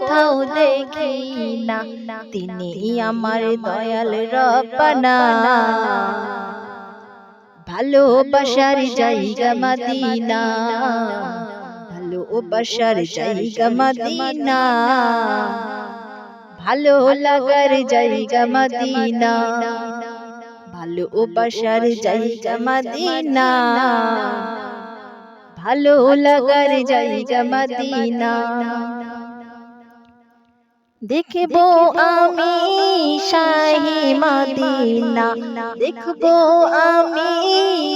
কোথাও দেখি না তিনি আমার দয়াল রব্বানা। ভালোবাসার জায়গা মদিনা, ভালোবাসার জায়গা মদিনা। ভালো লাগার জায়গা মদিনা, ভালোবাসার জায়গা মদিনা। ভালো লাগার জায়গা মদিনা। দেখব আমি শাহি মদিনা। দেখব আমি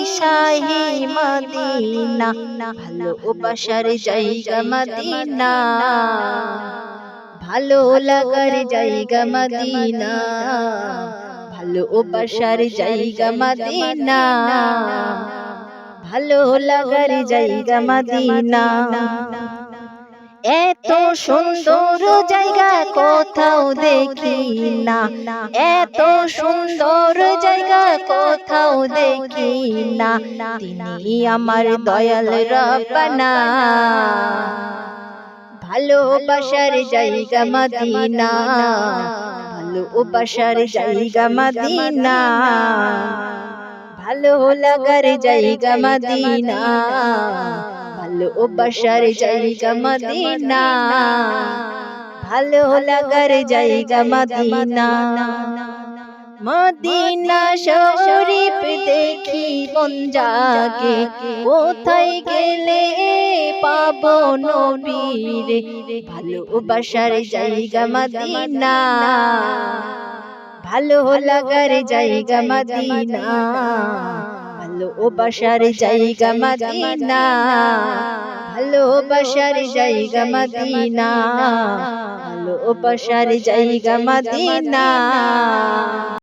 শাহি মদিনা। ভালোবাসার জায়গা মদিনা। ভালো লাগার জায়গা মদিনা। ভালোবাসার জায়গা মদিনা। ভালো লাগার জায়গা মদিনা। এত সুন্দর জায়গা কোথাও দেখি না। এত সুন্দর জায়গা কোথাও দেখি না। তিনি আমার দয়াল রব্বানা। ভালোবাসার জায়গা মদিনা। ভালোবাসার জায়গা মদিনা। ভালো লাগার জায়গা মদিনা। ভালোবাসার জায়গা মদিনা। ভালো লাগার জায়গা মদিনা। মদিনা শরীফ দেখি জাগে। কোথায় গেলে পাবো নবীরে? ভালোবাসার জায়গা মদিনা। ভালো লাগার জায়গা মদিনা। ভালোবাসার জায়গা মদিনা ভালোবাসার জায়গা মদিনা ভালোবাসার জায়গা মদিনা।